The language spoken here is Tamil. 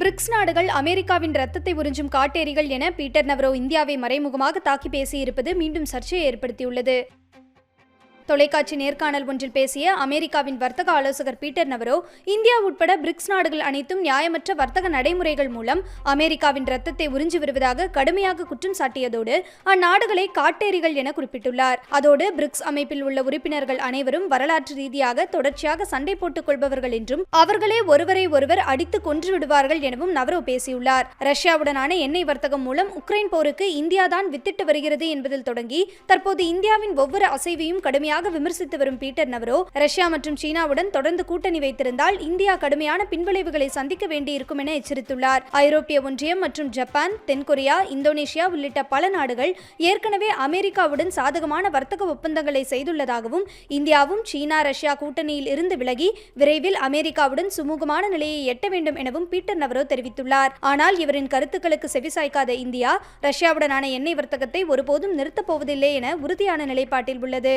பிரிக்ஸ் நாடுகள் அமெரிக்காவின் ரத்தத்தை உறிஞ்சும் காட்டேரிகள் என பீட்டர் நவரோ இந்தியாவை மறைமுகமாக தாக்கி பேசியிருப்பது மீண்டும் சர்ச்சையை ஏற்படுத்தியுள்ளது. தொலைக்காட்சி நேர்காணல் ஒன்றில் பேசிய அமெரிக்காவின் வர்த்தக ஆலோசகர் பீட்டர் நவரோ இந்தியா உட்பட பிரிக்ஸ் நாடுகள் அனைத்தும் நியாயமற்ற வர்த்தக நடைமுறைகள் மூலம் அமெரிக்காவின் ரத்தத்தை உறிஞ்சி வருவதாக கடுமையாக குற்றம் சாட்டியதோடு அந்நாடுகளை காட்டேரிகள் என குறிப்பிட்டுள்ளார். அதோடு பிரிக்ஸ் அமைப்பில் உள்ள உறுப்பினர்கள் அனைவரும் வரலாற்று ரீதியாக தொடர்ச்சியாக சண்டை போட்டுக் கொள்பவர்கள் என்றும் அவர்களே ஒருவரை ஒருவர் அடித்து கொன்று விடுவார்கள் எனவும் நவரோ பேசியுள்ளார். ரஷ்யாவுடனான எண்ணெய் வர்த்தகம் மூலம் உக்ரைன் போருக்கு இந்தியாதான் வித்திட்டு வருகிறது என்பதில் தொடங்கி தற்போது இந்தியாவின் ஒவ்வொரு அசைவையும் கடுமையாக கடுமையாக விமர்சித்து வரும் பீட்டர் நவரோ ரஷ்யா மற்றும் சீனாவுடன் தொடர்ந்து கூட்டணி வைத்திருந்தால் இந்தியா கடுமையான பின்விளைவுகளை சந்திக்க வேண்டியிருக்கும் என எச்சரித்துள்ளார். ஐரோப்பிய ஒன்றியம் மற்றும் ஜப்பான் தென்கொரியா இந்தோனேஷியா உள்ளிட்ட பல நாடுகள் ஏற்கனவே அமெரிக்காவுடன் சாதகமான வர்த்தக ஒப்பந்தங்களை செய்துள்ளதாகவும் இந்தியாவும் சீனா ரஷ்யா கூட்டணியில் இருந்து விலகி விரைவில் அமெரிக்காவுடன் சுமூகமான நிலையை எட்ட வேண்டும் எனவும் பீட்டர் நவரோ தெரிவித்துள்ளார். ஆனால் இவரின் கருத்துக்களுக்கு செவிசாய்க்காத இந்தியா ரஷ்யாவுடனான எண்ணெய் வர்த்தகத்தை ஒருபோதும் நிறுத்தப் போவதில்லை என உறுதியான நிலைப்பாட்டில் உள்ளது.